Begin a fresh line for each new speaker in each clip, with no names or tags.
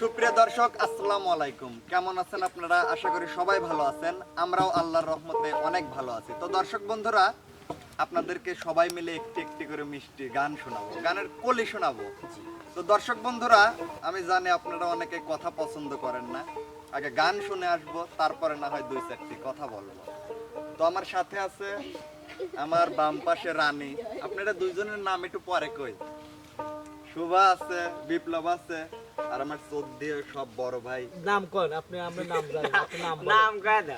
সুপ্রিয় দর্শক, আসসালামু আলাইকুম। কেমন আছেন আপনারা? আশা করি সবাই ভালো আছেন। আমরাও আল্লাহর রহমতে অনেক ভালো আছি। তো দর্শক বন্ধুরা, আপনাদেরকে সবাই মিলে একটি একটি করে মিষ্টি গান শোনাবো, গানের কলি শোনাবো। তো দর্শক বন্ধুরা, আমি জানি আপনারা অনেকে কথা পছন্দ করেন না। আগে গান শুনে আসব, তারপরে না হয় দুই চারটি কথা বলব। তো আমার সাথে আছে আমার বাম পাশে রানী। আপনারা দুইজনের নাম একটু পরে কই? শুভা আছে, বিপ্লব আছে। আর আমার চোদ্দি সব বড় ভাই।
নাম কোন আপনি আমরা নাম জানেন আপনি নাম বলেন।
নাম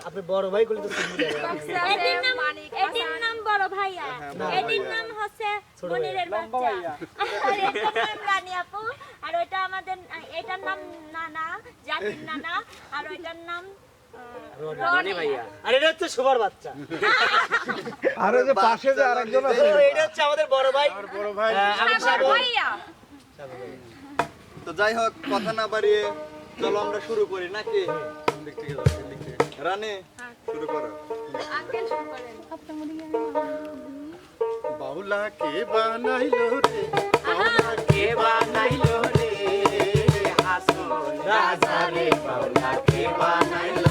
আপনি বড় ভাই গুলি তো চিনি
এটির নাম এটির নাম বড় ভাইয়া।
হ্যাঁ,
এটির নাম হচ্ছে মনিরের বাচ্চা। আর এটার নাম রানী আপু। আর ওইটা আমাদের এটার নাম নানা জাকির নানা। আর ওইটার নাম
আর এটা হচ্ছে শুভার বাচ্চা।
আর ওই যে পাশে যে আরেকজন আছে।
এটা হচ্ছে আমাদের বড় ভাই।
বড় ভাই।
ভাইয়া।
তো যাই হোক কথা না বাড়িয়ে চলো আমরা শুরু করি নাকি? দিক থেকে দিক থেকে। রানী শুরু করো।
আঙ্কেল শুরু করেন।
বাউলা কে বানাইলো রে?
বাউলা কে বানাইলো রে? হাসো রাজা রে বাউলা কে বানাইলো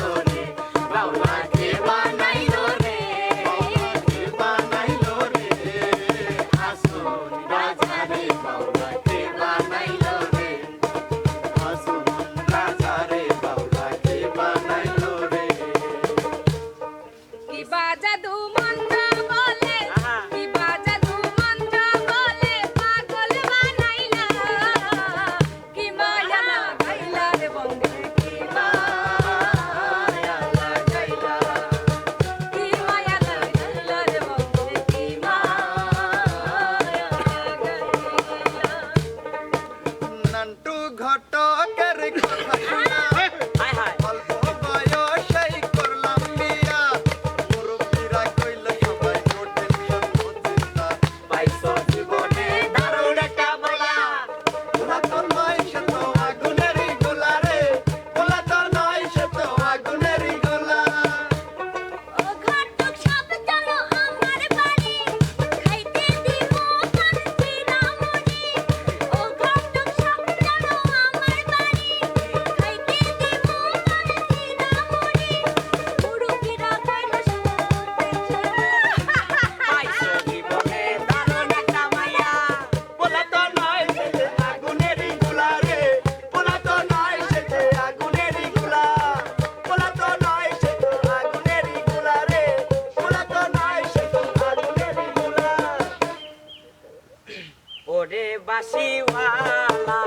বাসিওয়ালা।